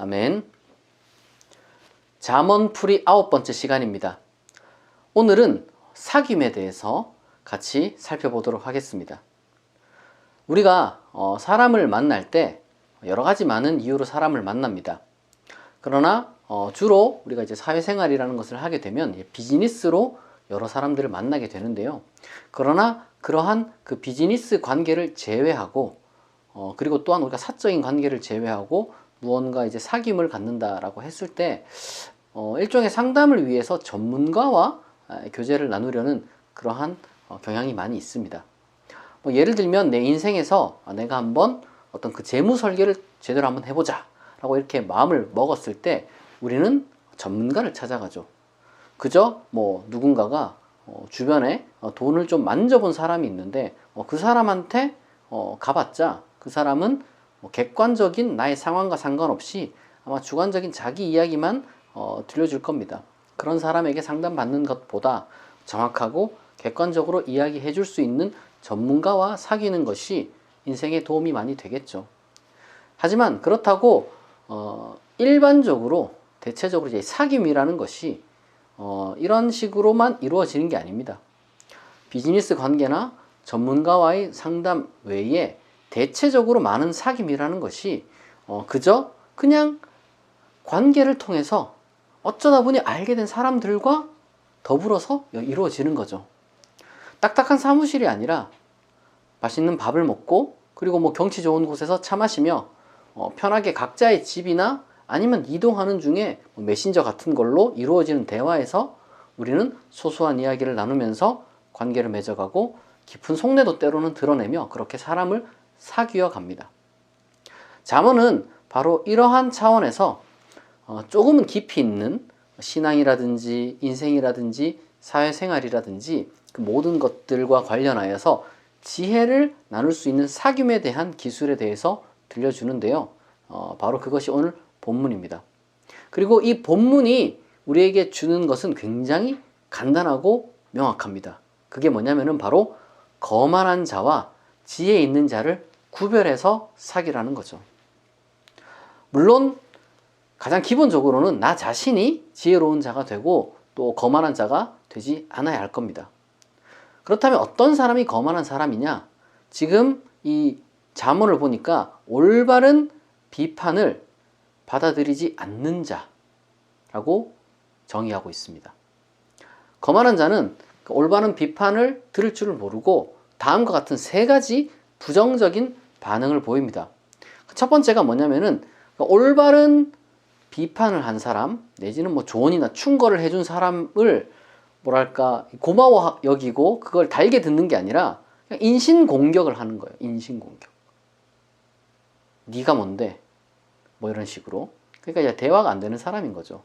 아멘. 잠언 풀이 아홉 번째 시간입니다. 오늘은 사귐에 대해서 같이 살펴보도록 하겠습니다. 우리가 어, 사람을 만날 때 여러 가지 많은 이유로 사람을 만납니다. 그러나 어, 주로 우리가 이제 사회생활이라는 것을 하게 되면 비즈니스로 여러 사람들을 만나게 되는데요. 그러나 그러한 그 비즈니스 관계를 제외하고 어, 그리고 또한 우리가 사적인 관계를 제외하고 무언가 이제 사귐을 갖는다라고 했을 때 어, 일종의 상담을 위해서 전문가와 아, 교제를 나누려는 그러한 어, 경향이 많이 있습니다. 뭐 예를 들면 내 인생에서 아, 내가 한번 어떤 그 재무 설계를 제대로 한번 해보자 라고 이렇게 마음을 먹었을 때 우리는 전문가를 찾아가죠. 그저 뭐 누군가가 어, 주변에 어, 돈을 좀 만져본 사람이 있는데 어, 그 사람한테 어, 가봤자 그 사람은 뭐 객관적인 나의 상황과 상관없이 아마 주관적인 자기 이야기만 어, 들려줄 겁니다. 그런 사람에게 상담받는 것보다 정확하고 객관적으로 이야기해 줄 수 있는 전문가와 사귀는 것이 인생에 도움이 많이 되겠죠. 하지만 그렇다고 어, 일반적으로 대체적으로 이제 사귐이라는 것이 어, 이런 식으로만 이루어지는 게 아닙니다. 비즈니스 관계나 전문가와의 상담 외에 대체적으로 많은 사귐이라는 것이 어, 그저 그냥 관계를 통해서 어쩌다 보니 알게 된 사람들과 더불어서 이루어지는 거죠. 딱딱한 사무실이 아니라 맛있는 밥을 먹고 그리고 뭐 경치 좋은 곳에서 차 마시며 어, 편하게 각자의 집이나 아니면 이동하는 중에 뭐 메신저 같은 걸로 이루어지는 대화에서 우리는 소소한 이야기를 나누면서 관계를 맺어가고 깊은 속내도 때로는 드러내며 그렇게 사람을 사귀어 갑니다. 잠언은 바로 이러한 차원에서 어, 조금은 깊이 있는 신앙이라든지 인생이라든지 사회생활이라든지 그 모든 것들과 관련하여서 지혜를 나눌 수 있는 사귐에 대한 기술에 대해서 들려주는데요. 어, 바로 그것이 오늘 본문입니다. 그리고 이 본문이 우리에게 주는 것은 굉장히 간단하고 명확합니다. 그게 뭐냐면은 바로 거만한 자와 지혜 있는 자를 구별해서 사귀라는 거죠. 물론 가장 기본적으로는 나 자신이 지혜로운 자가 되고 또 거만한 자가 되지 않아야 할 겁니다. 그렇다면 어떤 사람이 거만한 사람이냐? 지금 이 자문을 보니까 올바른 비판을 받아들이지 않는 자라고 정의하고 있습니다. 거만한 자는 그 올바른 비판을 들을 줄을 모르고 다음과 같은 세 가지 부정적인 반응을 보입니다. 첫 번째가 뭐냐면은 올바른 비판을 한 사람 내지는 뭐 조언이나 충고를 해준 사람을 뭐랄까 고마워 여기고 그걸 달게 듣는 게 아니라 인신 공격을 하는 거예요. 인신 공격. 네가 뭔데? 뭐 이런 식으로. 그러니까 대화가 안 되는 사람인 거죠.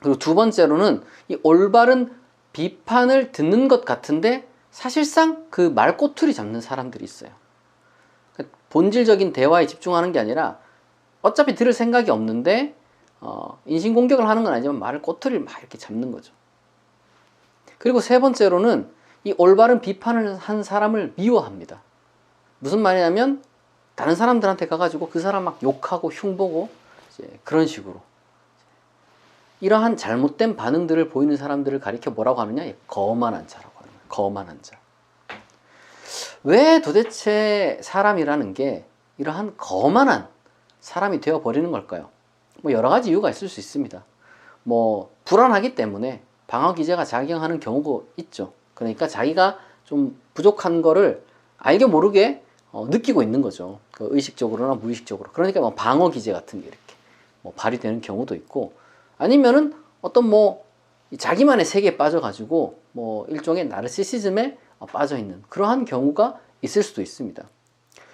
그리고 두 번째로는 이 올바른 비판을 듣는 것 같은데 사실상 그 말꼬투리 잡는 사람들이 있어요. 본질적인 대화에 집중하는 게 아니라 어차피 들을 생각이 없는데 어, 인신공격을 하는 건 아니지만 말을 꼬투리를 막 이렇게 잡는 거죠. 그리고 세 번째로는 이 올바른 비판을 한 사람을 미워합니다. 무슨 말이냐면 다른 사람들한테 가가지고 그 사람 막 욕하고 흉보고 그런 식으로 이러한 잘못된 반응들을 보이는 사람들을 가리켜 뭐라고 하느냐? 거만한 자라고 하는 거예요. 거만한 자. 왜 도대체 사람이라는 게 이러한 거만한 사람이 되어 버리는 걸까요? 뭐 여러 가지 이유가 있을 수 있습니다. 뭐 불안하기 때문에 방어 기제가 작용하는 경우도 있죠. 그러니까 자기가 좀 부족한 거를 알게 모르게 어, 느끼고 있는 거죠. 그 의식적으로나 무의식적으로. 그러니까 뭐 방어 기제 같은 게 이렇게 뭐 발휘되는 경우도 있고 아니면은 어떤 뭐 자기만의 세계에 빠져가지고 뭐 일종의 나르시시즘에 빠져 있는 그러한 경우가 있을 수도 있습니다.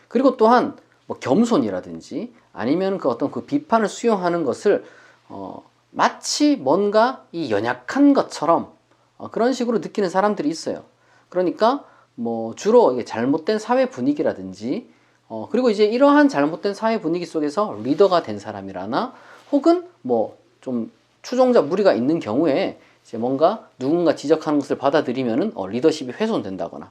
그리고 또한 뭐 겸손이라든지 아니면 그 어떤 그 비판을 수용하는 것을 어, 마치 뭔가 이 연약한 것처럼 어, 그런 식으로 느끼는 사람들이 있어요. 그러니까 뭐 주로 이게 잘못된 사회 분위기라든지 어, 그리고 이제 이러한 잘못된 사회 분위기 속에서 리더가 된 사람이라나 혹은 뭐 좀 추종자 무리가 있는 경우에 이제 뭔가 누군가 지적하는 것을 받아들이면은 어, 리더십이 훼손된다거나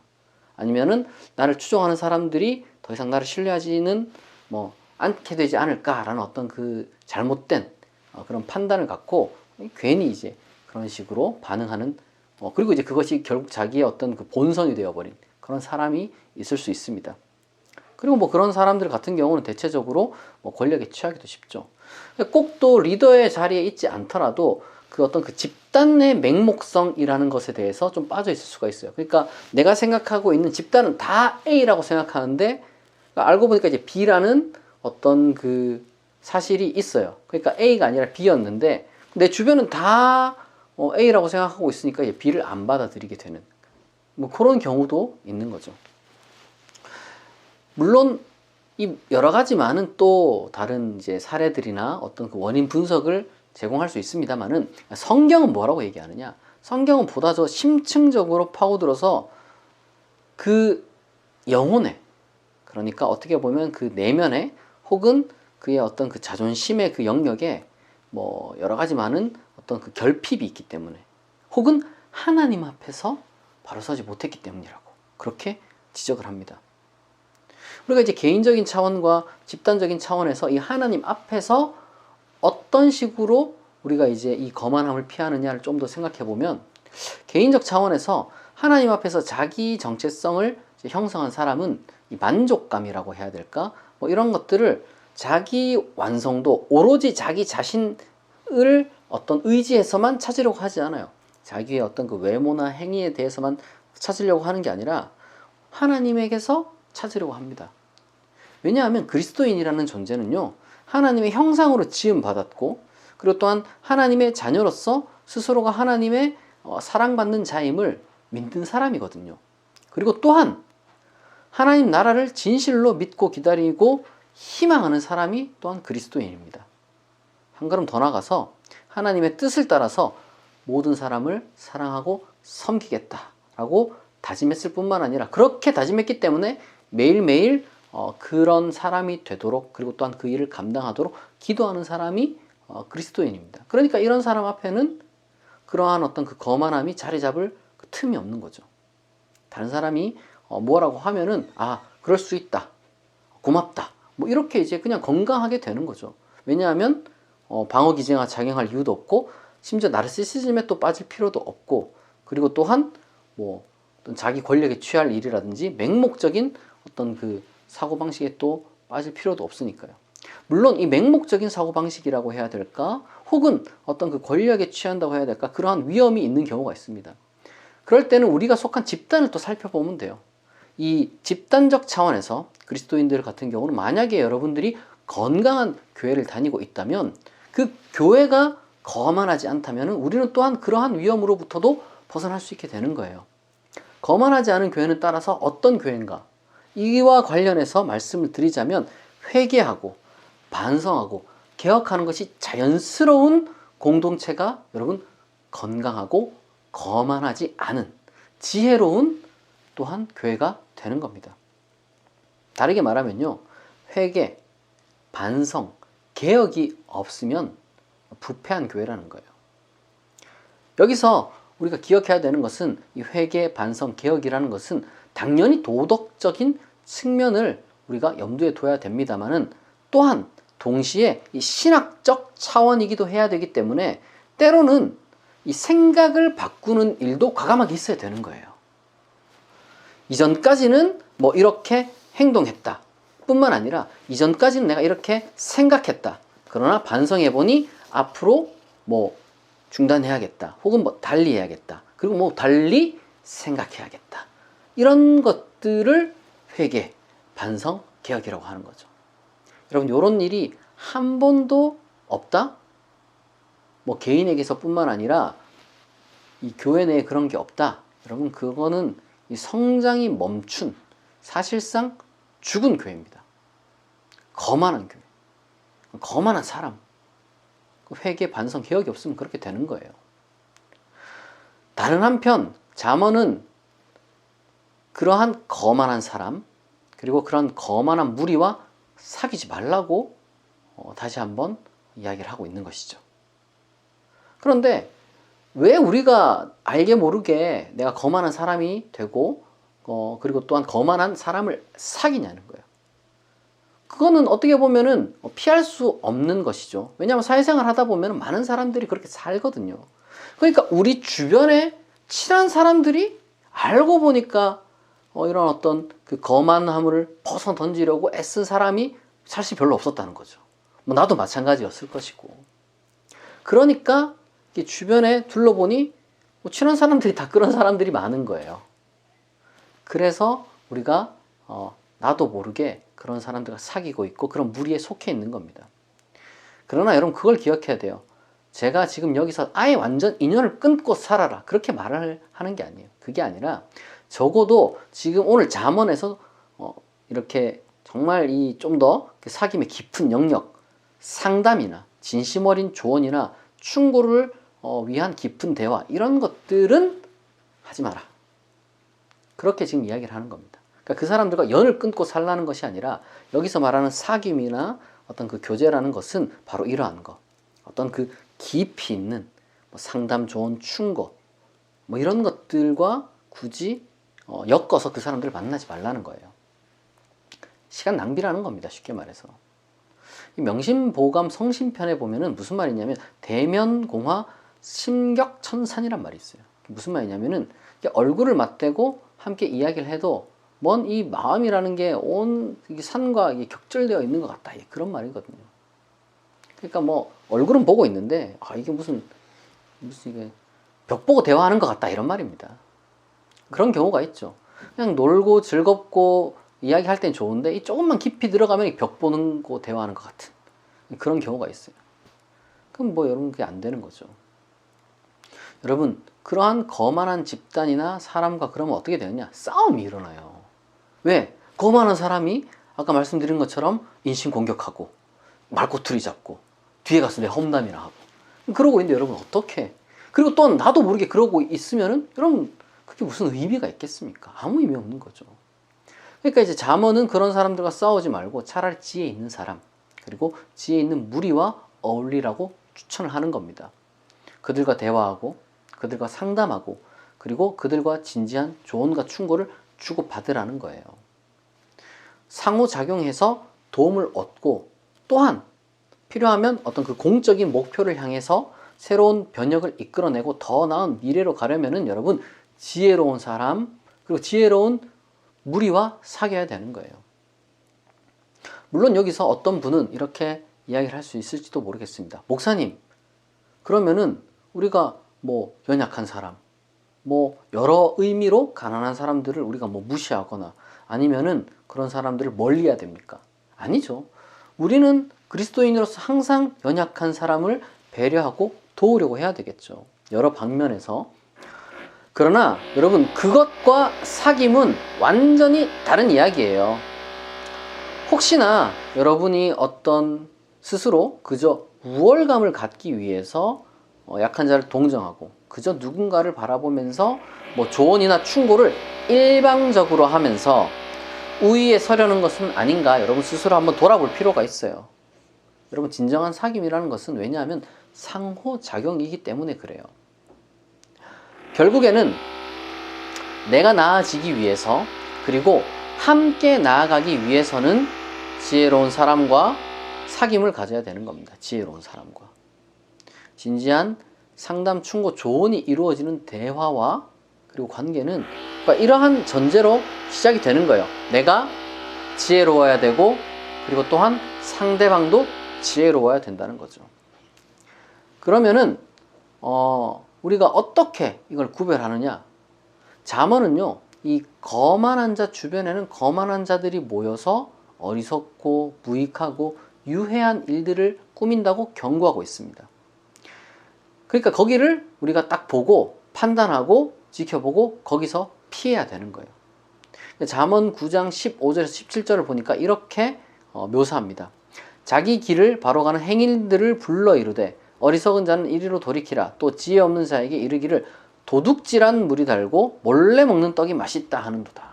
아니면은 나를 추종하는 사람들이 더 이상 나를 신뢰하지는 뭐 않게 되지 않을까라는 어떤 그 잘못된 어, 그런 판단을 갖고 괜히 이제 그런 식으로 반응하는 어, 그리고 이제 그것이 결국 자기의 어떤 그 본성이 되어버린 그런 사람이 있을 수 있습니다. 그리고 뭐 그런 사람들 같은 경우는 대체적으로 뭐 권력에 취하기도 쉽죠. 꼭 또 리더의 자리에 있지 않더라도 그 어떤 그 집단의 맹목성이라는 것에 대해서 좀 빠져 있을 수가 있어요. 그러니까 내가 생각하고 있는 집단은 다 A라고 생각하는데 그러니까 알고 보니까 이제 B라는 어떤 그 사실이 있어요. 그러니까 A가 아니라 B였는데 내 주변은 다 어, A라고 생각하고 있으니까 이제 B를 안 받아들이게 되는 뭐 그런 경우도 있는 거죠. 물론 이 여러 가지 많은 또 다른 이제 사례들이나 어떤 그 원인 분석을 제공할 수 있습니다만은 성경은 뭐라고 얘기하느냐? 성경은 보다 더 심층적으로 파고들어서 그 영혼에 그러니까 어떻게 보면 그 내면에 혹은 그의 어떤 그 자존심의 그 영역에 뭐 여러 가지 많은 어떤 그 결핍이 있기 때문에 혹은 하나님 앞에서 바로 서지 못했기 때문이라고 그렇게 지적을 합니다. 우리가 이제 개인적인 차원과 집단적인 차원에서 이 하나님 앞에서 어떤 식으로 우리가 이제 이 거만함을 피하느냐를 좀 더 생각해 보면 개인적 차원에서 하나님 앞에서 자기 정체성을 형성한 사람은 이 만족감이라고 해야 될까? 뭐 이런 것들을 자기 완성도 오로지 자기 자신을 어떤 의지에서만 찾으려고 하지 않아요. 자기의 어떤 그 외모나 행위에 대해서만 찾으려고 하는 게 아니라 하나님에게서 찾으려고 합니다. 왜냐하면 그리스도인이라는 존재는요, 하나님의 형상으로 지음 받았고, 그리고 또한 하나님의 자녀로서 스스로가 하나님의 어, 사랑받는 자임을 믿는 사람이거든요. 그리고 또한 하나님 나라를 진실로 믿고 기다리고 희망하는 사람이 또한 그리스도인입니다. 한 걸음 더 나가서 하나님의 뜻을 따라서 모든 사람을 사랑하고 섬기겠다라고 다짐했을 뿐만 아니라 그렇게 다짐했기 때문에 매일매일 어, 그런 사람이 되도록 그리고 또한 그 일을 감당하도록 기도하는 사람이 어, 그리스도인입니다. 그러니까 이런 사람 앞에는 그러한 어떤 그 거만함이 자리 잡을 그 틈이 없는 거죠. 다른 사람이 어, 뭐라고 하면은 아 그럴 수 있다 고맙다 뭐 이렇게 이제 그냥 건강하게 되는 거죠. 왜냐하면 어, 방어 기제가 작용할 이유도 없고 심지어 나르시시즘에 또 빠질 필요도 없고 그리고 또한 뭐 자기 권력에 취할 일이라든지 맹목적인 어떤 그 사고 방식에 또 빠질 필요도 없으니까요. 물론 이 맹목적인 사고 방식이라고 해야 될까, 혹은 어떤 그 권력에 취한다고 해야 될까, 그러한 위험이 있는 경우가 있습니다. 그럴 때는 우리가 속한 집단을 또 살펴보면 돼요. 이 집단적 차원에서 그리스도인들 같은 경우는 만약에 여러분들이 건강한 교회를 다니고 있다면 그 교회가 거만하지 않다면 우리는 또한 그러한 위험으로부터도 벗어날 수 있게 되는 거예요. 거만하지 않은 교회는 따라서 어떤 교회인가? 이와 관련해서 말씀을 드리자면 회개하고 반성하고 개혁하는 것이 자연스러운 공동체가 여러분 건강하고 거만하지 않은 지혜로운 또한 교회가 되는 겁니다. 다르게 말하면요. 회개, 반성, 개혁이 없으면 부패한 교회라는 거예요. 여기서 우리가 기억해야 되는 것은 이 회개, 반성, 개혁이라는 것은 당연히 도덕적인 측면을 우리가 염두에 둬야 됩니다만은 또한 동시에 이 신학적 차원이기도 해야 되기 때문에 때로는 이 생각을 바꾸는 일도 과감하게 있어야 되는 거예요. 이전까지는 뭐 이렇게 행동했다. 뿐만 아니라 이전까지는 내가 이렇게 생각했다. 그러나 반성해 보니 앞으로 뭐 중단해야겠다. 혹은 뭐 달리 해야겠다. 그리고 뭐 달리 생각해야겠다. 이런 것들을 회개, 반성, 개혁이라고 하는 거죠. 여러분, 이런 일이 한 번도 없다? 뭐 개인에게서뿐만 아니라 이 교회 내에 그런 게 없다. 여러분, 그거는 이 성장이 멈춘 사실상 죽은 교회입니다. 거만한 교회, 거만한 사람, 그 회개 반성 개혁이 없으면 그렇게 되는 거예요. 다른 한편 잠언은 그러한 거만한 사람 그리고 그런 거만한 무리와 사귀지 말라고 어, 다시 한번 이야기를 하고 있는 것이죠. 그런데 왜 우리가 알게 모르게 내가 거만한 사람이 되고 어, 그리고 또한 거만한 사람을 사귀냐는 거예요. 그거는 어떻게 보면은 피할 수 없는 것이죠. 왜냐하면 사회생활 하다 보면 많은 사람들이 그렇게 살거든요. 그러니까 우리 주변에 친한 사람들이 알고 보니까 어, 이런 어떤 그 거만함을 벗어 던지려고 애쓴 사람이 사실 별로 없었다는 거죠. 뭐 나도 마찬가지였을 것이고. 그러니까 주변에 둘러보니 뭐 친한 사람들이 다 그런 사람들이 많은 거예요. 그래서 우리가 어, 나도 모르게 그런 사람들과 사귀고 있고 그런 무리에 속해 있는 겁니다. 그러나 여러분 그걸 기억해야 돼요. 제가 지금 여기서 아예 완전 인연을 끊고 살아라 그렇게 말을 하는 게 아니에요. 그게 아니라 적어도 지금 오늘 잠언에서 어, 이렇게 정말 이 좀더그 사귐의 깊은 영역, 상담이나 진심 어린 조언이나 충고를 어, 위한 깊은 대화 이런 것들은 하지 마라. 그렇게 지금 이야기를 하는 겁니다. 그러니까 그 사람들과 연을 끊고 살라는 것이 아니라 여기서 말하는 사귐이나 어떤 그 교제라는 것은 바로 이러한 것. 어떤 그 깊이 있는 뭐 상담 좋은 충고 뭐 이런 것들과 굳이 어, 엮어서 그 사람들을 만나지 말라는 거예요. 시간 낭비라는 겁니다. 쉽게 말해서. 이 명심보감 성심편에 보면은 무슨 말이냐면 대면공화 심격천산이란 말이 있어요. 무슨 말이냐면은 얼굴을 맞대고 함께 이야기를 해도 먼 이 마음이라는 게 온 산과 격절되어 있는 것 같다. 그런 말이거든요. 그러니까 뭐 얼굴은 보고 있는데 아 이게 무슨 무슨 이게 벽 보고 대화하는 것 같다 이런 말입니다. 그런 경우가 있죠. 그냥 놀고 즐겁고 이야기할 땐 좋은데 이 조금만 깊이 들어가면 벽 보는 거 대화하는 것 같은 그런 경우가 있어요. 그럼 뭐 여러분 그게 안 되는 거죠. 여러분 그러한 거만한 집단이나 사람과 그러면 어떻게 되느냐? 싸움이 일어나요. 왜? 거만한 사람이 아까 말씀드린 것처럼 인신 공격하고 말꼬투리 잡고 뒤에 가서 내 험담이나 하고 그러고 있는데 여러분 어떻게? 그리고 또 나도 모르게 그러고 있으면은 여러분 그게 무슨 의미가 있겠습니까? 아무 의미 없는 거죠. 그러니까 이제 잠언은 그런 사람들과 싸우지 말고 차라리 지혜 있는 사람 그리고 지혜 있는 무리와 어울리라고 추천을 하는 겁니다. 그들과 대화하고 그들과 상담하고 그리고 그들과 진지한 조언과 충고를 주고 받으라는 거예요. 상호작용해서 도움을 얻고 또한 필요하면 어떤 그 공적인 목표를 향해서 새로운 변혁을 이끌어내고 더 나은 미래로 가려면은 여러분 지혜로운 사람, 그리고 지혜로운 무리와 사귀어야 되는 거예요. 물론 여기서 어떤 분은 이렇게 이야기를 할 수 있을지도 모르겠습니다. 목사님, 그러면은 우리가 뭐 연약한 사람, 뭐 여러 의미로 가난한 사람들을 우리가 뭐 무시하거나 아니면은 그런 사람들을 멀리 해야 됩니까? 아니죠. 우리는 그리스도인으로서 항상 연약한 사람을 배려하고 도우려고 해야 되겠죠. 여러 방면에서 그러나 여러분 그것과 사귐은 완전히 다른 이야기예요. 혹시나 여러분이 어떤 스스로 그저 우월감을 갖기 위해서 어, 약한 자를 동정하고 그저 누군가를 바라보면서 뭐 조언이나 충고를 일방적으로 하면서 우위에 서려는 것은 아닌가 여러분 스스로 한번 돌아볼 필요가 있어요. 여러분 진정한 사귐이라는 것은 왜냐하면 상호작용이기 때문에 그래요. 결국에는 내가 나아지기 위해서 그리고 함께 나아가기 위해서는 지혜로운 사람과 사귐을 가져야 되는 겁니다. 지혜로운 사람과. 진지한 상담, 충고, 조언이 이루어지는 대화와 그리고 관계는 그러니까 이러한 전제로 시작이 되는 거예요. 내가 지혜로워야 되고 그리고 또한 상대방도 지혜로워야 된다는 거죠. 그러면은 어 우리가 어떻게 이걸 구별하느냐? 잠언은요, 이 거만한 자 주변에는 거만한 자들이 모여서 어리석고 무익하고 유해한 일들을 꾸민다고 경고하고 있습니다. 그러니까 거기를 우리가 딱 보고 판단하고 지켜보고 거기서 피해야 되는 거예요. 잠언 9장 15절에서 17절을 보니까 이렇게 어, 묘사합니다. 자기 길을 바로 가는 행인들을 불러 이르되 어리석은 자는 이리로 돌이키라 또 지혜 없는 자에게 이르기를 도둑질한 물이 달고 몰래 먹는 떡이 맛있다 하는도다.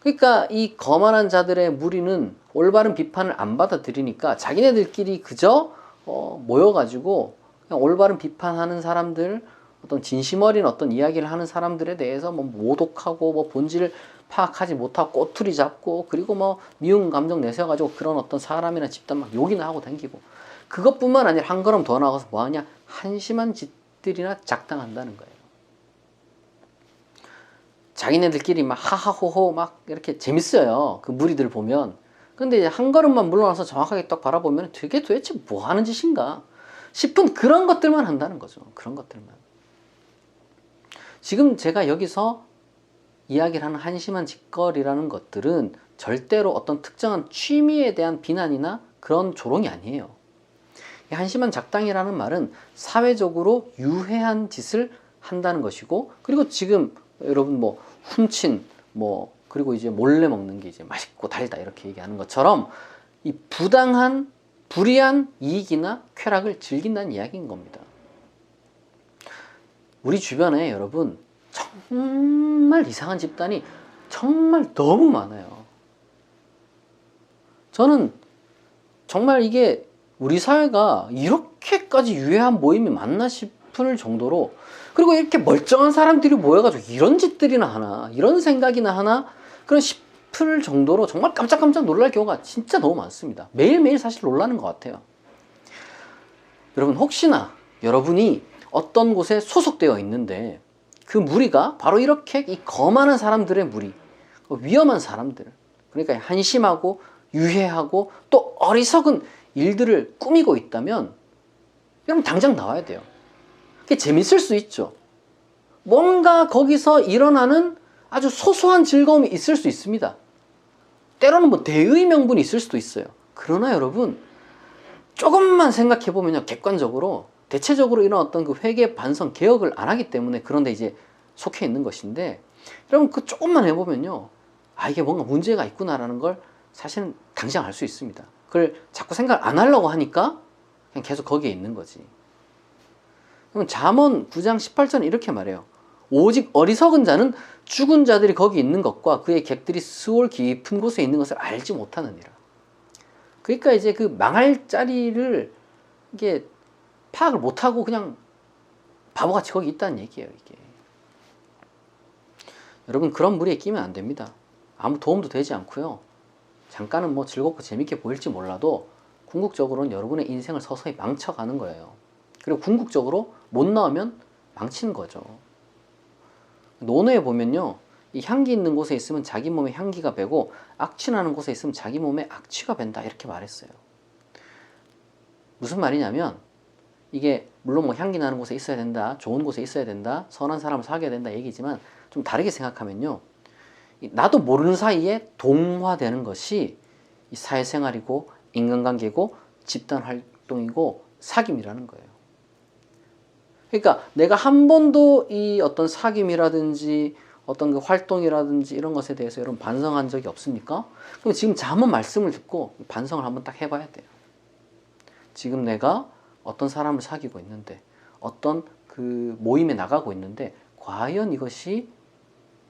그러니까 이 거만한 자들의 무리는 올바른 비판을 안 받아들이니까 자기네들끼리 그저 어, 모여가지고 올바른 비판하는 사람들 어떤 진심 어린 어떤 이야기를 하는 사람들에 대해서 뭐 모독하고 뭐 본질을 파악하지 못하고 꼬투리 잡고 그리고 뭐 미운 감정 내세워가지고 그런 어떤 사람이나 집단 막 욕이나 하고 다니고 그것뿐만 아니라 한 걸음 더 나가서 뭐하냐 한심한 짓들이나 작당한다는 거예요. 자기네들끼리 막 하하호호 막 이렇게 재밌어요. 그 무리들 보면. 근데 이제 한 걸음만 물러나서 정확하게 딱 바라보면 되게 도대체 뭐 하는 짓인가 싶은 그런 것들만 한다는 거죠. 그런 것들만. 지금 제가 여기서 이야기를 하는 한심한 짓거리라는 것들은 절대로 어떤 특정한 취미에 대한 비난이나 그런 조롱이 아니에요. 이 한심한 작당이라는 말은 사회적으로 유해한 짓을 한다는 것이고 그리고 지금 여러분 뭐 훔친 뭐 그리고 이제 몰래 먹는 게 이제 맛있고 달다 이렇게 얘기하는 것처럼 이 부당한 불이한 이익이나 쾌락을 즐긴다는 이야기인 겁니다. 우리 주변에 여러분 정말 이상한 집단이 정말 너무 많아요. 저는 정말 이게 우리 사회가 이렇게까지 유해한 모임이 맞나 싶을 정도로 그리고 이렇게 멀쩡한 사람들이 모여가지고 이런 짓들이나 하나 이런 생각이나 하나 그런 싶을 정도로 정말 깜짝깜짝 놀랄 경우가 진짜 너무 많습니다. 매일매일 사실 놀라는 것 같아요. 여러분 혹시나 여러분이 어떤 곳에 소속되어 있는데 그 무리가 바로 이렇게 이 거만한 사람들의 무리, 위험한 사람들, 그러니까 한심하고 유해하고 또 어리석은 일들을 꾸미고 있다면 여러분 당장 나와야 돼요. 그게 재밌을 수 있죠. 뭔가 거기서 일어나는 아주 소소한 즐거움이 있을 수 있습니다. 때로는 뭐 대의 명분이 있을 수도 있어요. 그러나 여러분 조금만 생각해 보면요 객관적으로 대체적으로 이런 어떤 그 회계 반성 개혁을 안 하기 때문에 그런데 이제 속해 있는 것인데 여러분 그 조금만 해보면요 아 이게 뭔가 문제가 있구나라는 걸 사실은 당장 알 수 있습니다. 그걸 자꾸 생각 안 하려고 하니까 그냥 계속 거기에 있는 거지. 그럼 잠언 9장 18절 이렇게 말해요. 오직 어리석은 자는 죽은 자들이 거기 있는 것과 그의 객들이 수월 깊은 곳에 있는 것을 알지 못하느니라. 그러니까 이제 그 망할 자리를 이게 파악을 못하고 그냥 바보같이 거기 있다는 얘기예요, 이게. 여러분, 그런 무리에 끼면 안 됩니다. 아무 도움도 되지 않고요. 잠깐은 뭐 즐겁고 재밌게 보일지 몰라도 궁극적으로는 여러분의 인생을 서서히 망쳐가는 거예요. 그리고 궁극적으로 못 나오면 망치는 거죠. 논어에 보면요. 이 향기 있는 곳에 있으면 자기 몸에 향기가 배고 악취나는 곳에 있으면 자기 몸에 악취가 밴다 이렇게 말했어요. 무슨 말이냐면 이게 물론 뭐 향기 나는 곳에 있어야 된다, 좋은 곳에 있어야 된다, 선한 사람을 사귀어야 된다 얘기지만 좀 다르게 생각하면요. 나도 모르는 사이에 동화되는 것이 이 사회생활이고 인간관계고 집단 활동이고 사귐이라는 거예요. 그러니까 내가 한 번도 이 어떤 사귐이라든지 어떤 그 활동이라든지 이런 것에 대해서 여러분 반성한 적이 없습니까? 그럼 지금 잠은 말씀을 듣고 반성을 한번 딱 해봐야 돼요. 지금 내가 어떤 사람을 사귀고 있는데 어떤 그 모임에 나가고 있는데 과연 이것이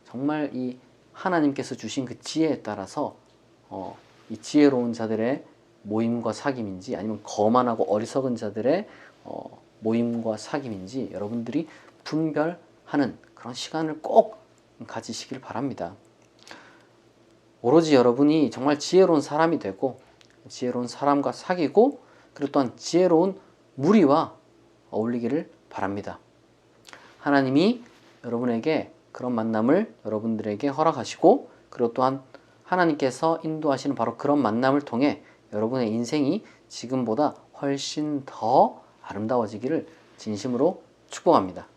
정말 이 하나님께서 주신 그 지혜에 따라서 어, 이 지혜로운 자들의 모임과 사귐인지 아니면 거만하고 어리석은 자들의 어, 모임과 사귐인지 여러분들이 분별하는 그런 시간을 꼭 가지시길 바랍니다. 오로지 여러분이 정말 지혜로운 사람이 되고 지혜로운 사람과 사귀고 그리고 또한 지혜로운 무리와 어울리기를 바랍니다. 하나님이 여러분에게 그런 만남을 여러분들에게 허락하시고 그리고 또한 하나님께서 인도하시는 바로 그런 만남을 통해 여러분의 인생이 지금보다 훨씬 더 아름다워지기를 진심으로 축복합니다.